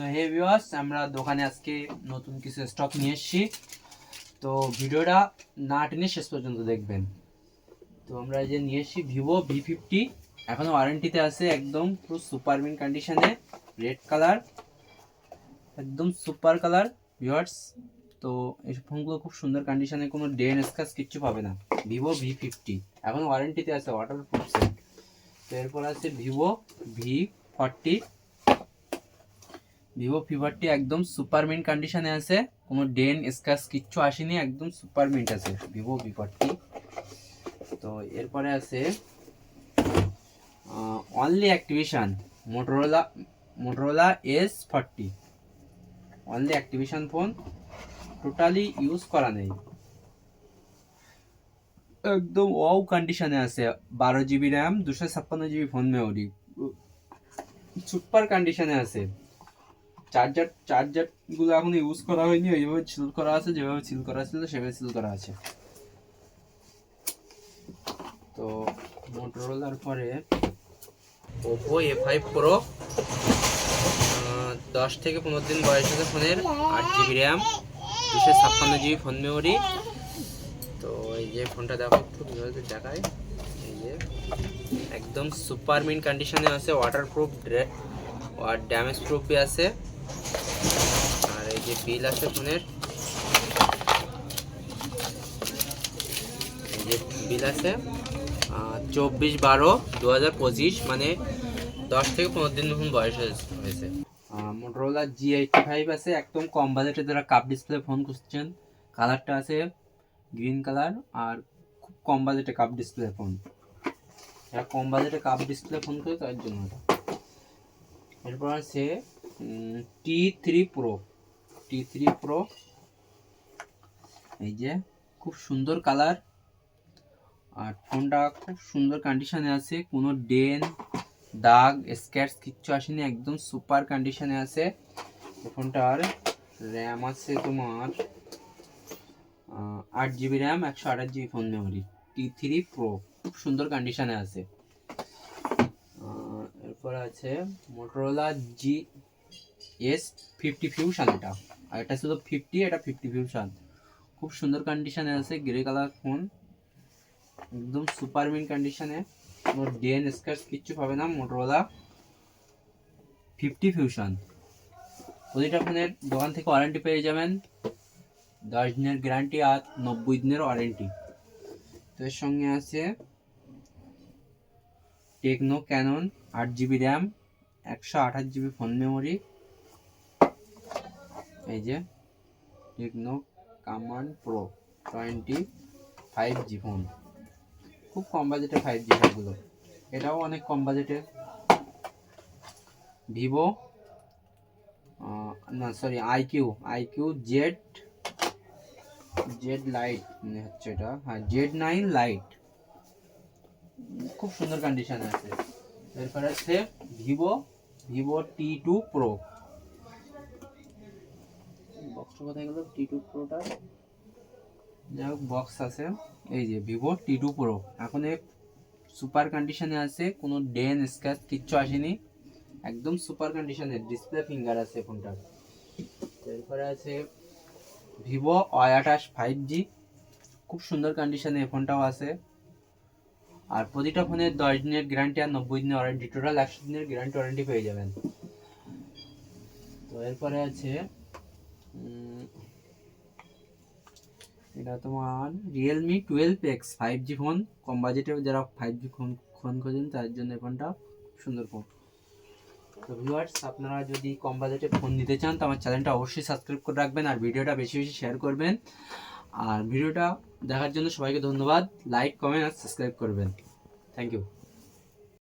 তো হে ভিউয়ার্স, আমরা দোকানে আজকে নতুন কিছু স্টক নিয়ে এসেছি। তো ভিডিওটা না টেনে শেষ পর্যন্ত দেখবেন। তো আমরা যে নিয়ে এসেছি ভিভো ভি ফিফটি এখনও ওয়ারেন্টিতে আছে, একদম পুরো সুপার মিন কন্ডিশনে রেড কালার একদম সুপার কালার ভিউয়ার্স। তো এই ফোনগুলো খুব সুন্দর কন্ডিশনে কোনো ডেন স্ক্র্যাচ কিচ্ছু পাবে না। ভিভো ভি ফিফটি এখন ওয়ারেন্টিতে আছে ওয়াটার প্রুফ সেট তো এরপর আছে Vivo V forty Vivo V forty একদম সুপার মিন্ট কন্ডিশনে আছে। কোনো ডেন স্ক্র্যাচ কিচ্ছু আসেনি, একদম সুপার মিন্ট আছে ভিভো ফিভারটি তো এরপরে আছে only activation Motorola Motorola S forty only activation phone totally use করা নেই। একদম ওয়াও কন্ডিশনে আছে। বারো জিবি র্যাম দুশো ছাপ্পান্ন জিবি ফোন মেমোরি সুপার কন্ডিশনে আছে। চার্জার চার্জারগুলো এখন ইউজ করা হয়নি, ওইভাবে সিল করা আছে, যেভাবে সিল করা ছিল সেভাবে সিল করা আছে। তো মোটরোলার পরে ওপো এ ফাইভ প্রো দশ থেকে পনেরো দিন বয়স আছে ফোনের আট জিবি র্যাম দুশো ছাপ্পান্ন জিবি ফোন মেমোরি তো এই যে ফোনটা দেখো একটু ভিডিওতে দেখায়। এই যে একদম সুপার মিন কন্ডিশনে আছে ওয়াটার প্রুফ ড্যামেজ প্রুফই আছে। যে বিল আছে ফোনের যে বিল আছে চব্বিশ বারো দু হাজার পঁচিশ মানে দশ থেকে পনেরো দিন মতন বয়স হয়েছে। মোটরোলা জি এইটটি ফাইভ আছে, একদম কম বাজেটে যারা কাপ ডিসপ্লে ফোন খুঁজছেন কালারটা আছে গ্রিন কালার আর খুব কম বাজেটে কাপ ডিসপ্লে ফোন যারা কম বাজেটে কাপ ডিসপ্লে ফোন করে তার জন্য এরপর আছে T three pro T three pro এই যে, খুব সুন্দর কালার আর ফোনটা খুব সুন্দর কন্ডিশনে আছে, কোনো ডেন দাগ স্ক্র্যাচ কিচ্ছু আসেনি, একদম সুপার কন্ডিশনে আছে। ফোনটার র্যাম আছে তোমার আট জিবি র্যাম একশো আঠাশ GB phone memory T three pro খুব সুন্দর কন্ডিশনে আছে। এরপর আছে Motorola G S fifty fusion এটা। আর এটা ছিল ফিফটি এটা ফিফটি ফিউশন খুব সুন্দর কন্ডিশনে আছে গ্রে কালার ফোন একদম সুপার মিন কন্ডিশনে কোনো ডেন স্ক্র্যাচ কিচ্ছু পাবে না মোটরোলা ফিফটি ফিউশন প্রতিটা ফোনের দোকান থেকে ওয়ারেন্টি পেয়ে যাবেন। দশ দিনের গ্যারান্টি আর নব্বই দিনের ওয়ারেন্টি তো এর সঙ্গে আছে টেকনো ক্যানন আট জিবি র্যাম একশো আঠাশ জিবি ফোন মেমোরি এই যে Tecno Camon pro twenty five G phone খুব কম বাজেটে ফাইভ জি ফোনগুলো এটাও অনেক কম বাজেটে। ভিভো না sorry iQOO iQOO Z Z lite হচ্ছে এটা। হ্যাঁ জেড নাইন লাইট খুব সুন্দর কন্ডিশন আছে। এরপরে আছে Vivo Vivo T two pro বক্সটা কোথায় গেল টি টু প্রোটা যাই হোক বক্স আছে। এই যে ভিভো টি টু প্রো এখন সুপার কন্ডিশনে আছে, কোনো ডেন স্ক্র্যাচ কিচ্ছু আসেনি। একদম সুপার কন্ডিশনে ডিসপ্লে ফিঙ্গার আছে ফোনটার। এরপরে আছে ভিভো ওয়াই আঠাশ ফাইভ জি খুব সুন্দর কন্ডিশনে এই ফোনটাও আছে। আর প্রতিটা ফোনের দশ দিনের গ্যারান্টি আর নব্বই দিনের ওয়ারেন্টি টোটাল একশো দিনের গ্যারান্টি ওয়ারেন্টি পেয়ে যাবেন। তো এরপরে আছে এটা তোমার Realme twelve X five G phone কম বাজেটে যারা ফাইভ জি ফোন ফোন খোঁজেন, তার জন্য ফোনটা সুন্দর ফোন তো ভিউয়ার্স আপনারা যদি কম বাজেটে ফোন নিতে চান, তো আমার চ্যানেলটা অবশ্যই সাবস্ক্রাইব করে রাখবেন আর ভিডিওটা বেশি বেশি শেয়ার করবেন। আর ভিডিওটা দেখার জন্য সবাইকে ধন্যবাদ। লাইক কমেন্ট আর সাবস্ক্রাইব করবেন। Thank you